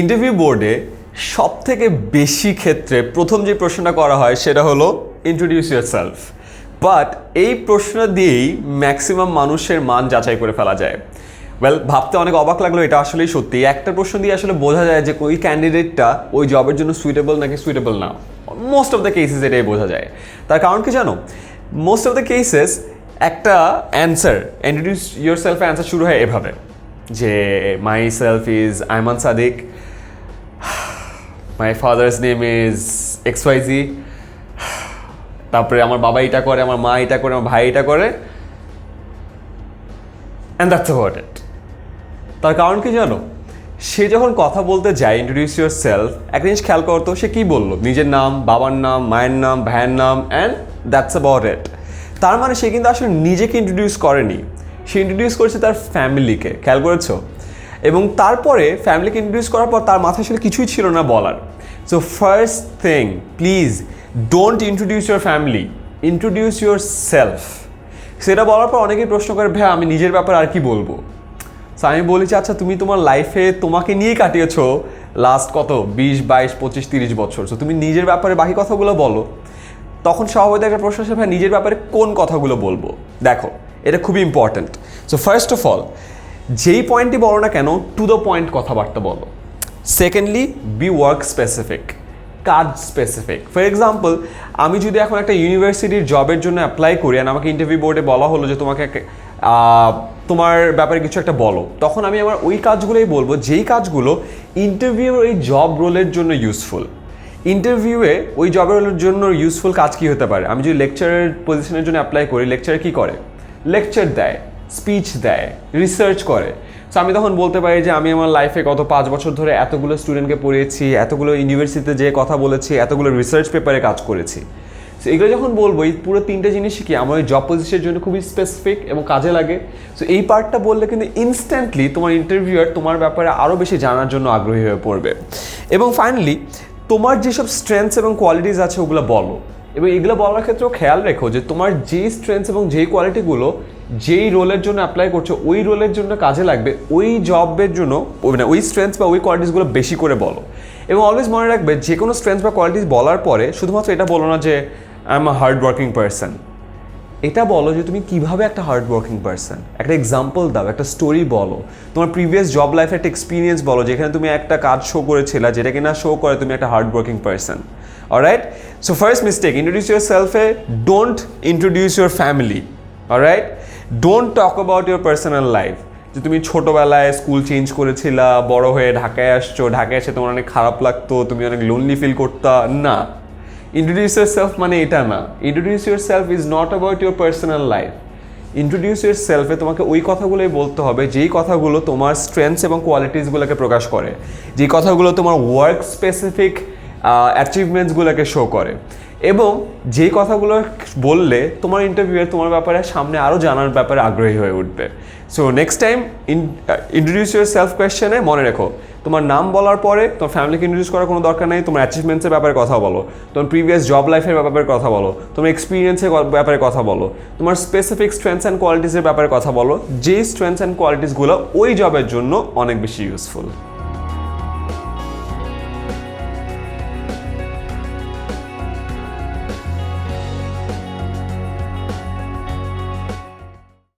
Interview বোর্ডে সব থেকে বেশি ক্ষেত্রে প্রথম যে প্রশ্নটা করা হয় সেটা হলো ইন্ট্রোডিউস ইউর সেলফ বাট এই প্রশ্ন দিয়েই ম্যাক্সিমাম মানুষের মান যাচাই করে ফেলা যায়। ওয়েল ভাবতে অনেক অবাক লাগল, এটা আসলেই সত্যি। একটা প্রশ্ন দিয়ে আসলে বোঝা যায় যে ওই ক্যান্ডিডেটটা ওই জবের জন্য সুইটেবল নাকি সুইটেবল না। মোস্ট অফ দ্য কেসেস এটাই বোঝা যায়। তার কারণ কি জানো? মোস্ট অফ দ্য কেসেস একটা answer introduce yourself answer শুরু হয় এভাবে। যে myself is Aiman Sadiq my father's name is X YZ তারপরে আমার বাবা এটা করে, আমার মা এটা করে, আমার ভাই এটা করে। অ্যান্ড দ্যাটস অ্যাবাউট ইট তার কারণ কি জানো? সে যখন কথা বলতে যায় ইন্ট্রোডিউস ইউর সেলফ একটা জিনিস খেয়াল করতো, সে কী বলল? নিজের নাম, বাবার নাম, মায়ের নাম, ভাইয়ের নাম অ্যান্ড দ্যাটস অ্যাবাউট ইট তার মানে সে কিন্তু আসলে নিজেকে ইন্ট্রোডিউস করেনি। সে ইন্ট্রোডিউস করেছে তার ফ্যামিলিকে খেয়াল করেছ? এবং তারপরে ফ্যামিলিকে ইন্ট্রোডিউস করার পর তার মাথায় আসলে কিছুই ছিল না বলার। So first thing please don't introduce your family introduce yourself সেটা বলার পর অনেকেই প্রশ্ন করে ভাই আমি নিজের ব্যাপারে আর কি বলব? সো আমি বলেছি আচ্ছা তুমি তোমার লাইফে তোমাকে নিয়েই কাটিয়েছো লাস্ট কত? বিশ, বাইশ, পঁচিশ, তিরিশ বছর। সো তুমি নিজের ব্যাপারে বাকি কথাগুলো বলো। তখন স্বাভাবিক একটা প্রশ্ন আসে ভাই নিজের ব্যাপারে কোন কথাগুলো বলব? দেখো এটা খুবই important so first of all যেই পয়েন্টই বলো না কেন টু দ্য পয়েন্ট কথাবার্তা বলো। সেকেন্ডলি বি ওয়ার্ক স্পেসিফিক কাজ স্পেসিফিক ফর এক্সাম্পল আমি যদি এখন একটা ইউনিভার্সিটির জবের জন্য অ্যাপ্লাই করি আর আমাকে ইন্টারভিউ বোর্ডে বলা হলো যে তোমাকে তোমার ব্যাপারে কিছু একটা বলো, তখন আমি আমার ওই কাজগুলোই বলব, যেই কাজগুলো ইন্টারভিউ ওই জব রোলের জন্য ইউজফুল ইন্টারভিউয়ে ওই জব রোলের জন্য ইউজফুল কাজ কি হতে পারে? আমি যদি লেকচারের পজিশনের জন্য অ্যাপ্লাই করি লেকচার কী করে? লেকচার দেয় স্পিচ দেয় রিসার্চ করে। সো আমি তখন বলতে পারি যে আমি আমার লাইফে গত পাঁচ বছর ধরে এতগুলো স্টুডেন্টকে পড়িয়েছি, এতগুলো ইউনিভার্সিটিতে যে কথা বলেছি, এতগুলো রিসার্চ পেপারে কাজ করেছি। সো এগুলো যখন বলব, এই পুরো তিনটে জিনিসই কি আমার ওই জব পজিশনের জন্য খুবই স্পেসিফিক এবং কাজে লাগে। সো এই পার্টটা বললে কিন্তু ইনস্ট্যান্টলি তোমার ইন্টারভিউয়ার তোমার ব্যাপারে আরও বেশি জানার জন্য আগ্রহী হয়ে পড়বে। এবং ফাইনালি তোমার যেসব স্ট্রেংথস এবং কোয়ালিটিস আছে ওগুলো বলো। এবং এগুলো বলার ক্ষেত্রেও খেয়াল রেখো যে তোমার যেই স্ট্রেংথস এবং যেই কোয়ালিটিগুলো যেই রোলের জন্য অ্যাপ্লাই করছ, ওই রোলের জন্য কাজে লাগবে, ওই জবের জন্য মানে ওই স্ট্রেংথস বা ওই কোয়ালিটিসগুলো বেশি করে বলো। এবং অলওয়েজ মনে রাখবে, যে কোনো স্ট্রেংথস বা কোয়ালিটিস বলার পরে শুধুমাত্র এটা বলো না যে I am a hard working person এটা বলো যে তুমি কীভাবে একটা হার্ড ওয়ার্কিং পার্সন একটা এক্সাম্পল দাও, একটা স্টোরি বলো। তোমার প্রিভিয়াস জব লাইফে একটা এক্সপিরিয়েন্স বলো, যেখানে তুমি একটা কাজ শো করেছিলে, যেটা কিনা শো করে তুমি একটা hard working person alright so first mistake introduce your সেলফে don't introduce your family alright don't talk about your personal life যে তুমি ছোটোবেলায় স্কুল চেঞ্জ করেছিলা, বড় হয়ে ঢাকায় আসছো, ঢাকায় এসে তোমার অনেক খারাপ লাগতো, তুমি অনেক লোনলি ফিল করতা, না। ইন্ট্রোডিউস ইউর সেলফ মানে এটা না। Introduce yourself is not about your personal life introduce your সেলফে তোমাকে ওই কথাগুলোই বলতে হবে, যেই কথাগুলো তোমার স্ট্রেংথস এবং কোয়ালিটিসগুলোকে প্রকাশ করে, যেই কথাগুলো তোমার ওয়ার্ক স্পেসিফিক অ্যাচিভমেন্টসগুলোকে শো করে। এবং যেই কথাগুলো বললে তোমার ইন্টারভিউয়ে তোমার ব্যাপারে সামনে আরও জানার ব্যাপারে আগ্রহী হয়ে উঠবে। So next time introduce yourself কোয়েশ্চেনে মনে রেখো তোমার নাম বলার পরে তোমার ফ্যামিলিকে ইন্ট্রোডিউস করার কোনো দরকার নেই, তোমার অ্যাচিভমেন্টসের ব্যাপারে কথা বলো, তোমার প্রিভিয়াস জব লাইফের ব্যাপারে কথা বলো, তোমার এক্সপিরিয়েন্সের ব্যাপারে কথা বলো, তোমার স্পেসিফিক স্ট্রেংথস অ্যান্ড কোয়ালিটিসের ব্যাপারে কথা বলো, যেই স্ট্রেংথস অ্যান্ড কোয়ালিটিসগুলো ওই জবের জন্য অনেক বেশি ইউজফুল